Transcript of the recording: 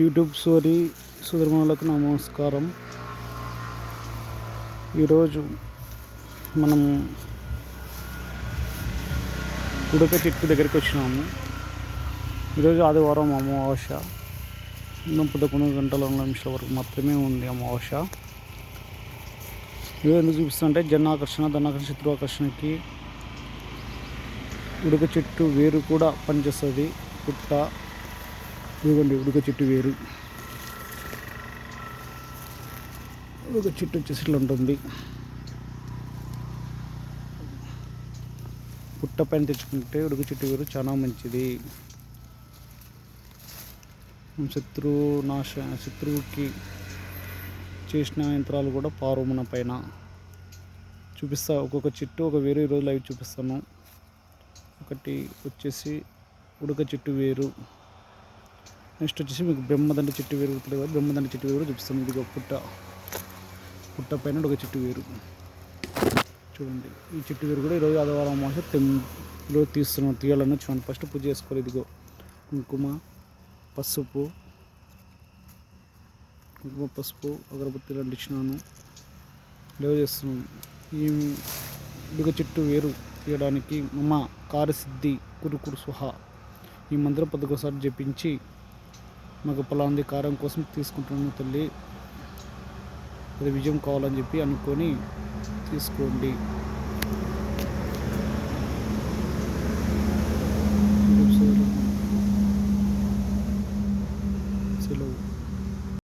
YouTube sorry సుధర్మలకు నమస్కారం. ఈరోజు మనం గుడక చెట్టు దగ్గరికి వచ్చినాము. ఈరోజు ఆదివారం అమావాస్య. ఇంకా పదకొండు గంటల నిమిషాల వరకు మాత్రమే ఉంది అమావాస్య. ఇది ఎందుకు చూపిస్తుంటే జనాకర్షణ ధనాకర్షణ శత్రువాకర్షణకి ఉడక చెట్టు వేరు కూడా పనిచేస్తుంది. పుట్ట ఇదిగోండి ఉడక చెట్టు వేరు. ఉడక చెట్టు వచ్చేసి ఇట్లా ఉంటుంది. పుట్ట పైన తెచ్చుకుంటే ఉడక చెట్టు వేరు చాలా మంచిది. శత్రువు నాశ శత్రువుకి చేసిన యంత్రాలు కూడా పారు మన పైన. చూపిస్తా ఒక్కొక్క చెట్టు ఒక వేరు ఈరోజు లైవ్ చూపిస్తాను. ఒకటి వచ్చేసి ఉడక చెట్టు వేరు. నెక్స్ట్ వచ్చేసి మీకు బ్రహ్మదండ చెట్టు వేరు గుర్తులేదు కదా బ్రహ్మదండ చెట్టు వేరు చూపిస్తాను ఇదిగో పుట్ట. పుట్ట పైన ఒక చెట్టు వేరు. చూడండి ఈ చెట్టు వేరు కూడా ఈరోజు ఆదివారం అమావాస్య తెమ్ తీస్తున్నాం తీయాలని చూడండి. ఫస్ట్ పూజ చేసుకోవాలి ఇదిగో. కుంకుమ పసుపు కుంకుమ పసుపు అగరబత్తి అంటించినాను లేవ చేస్తున్నాను ఈ ఉడక చెట్టు వేరు తీయడానికి మమ్మ కార్యసిద్ధి కురుకురు సుహ ఈ మంత్రం పదకొసారి జపించి మాకు పలాంది కారం కోసం తీసుకుంటున్నాను తల్లి. అది విజయం కావాలని చెప్పి అనుకొని తీసుకోండి.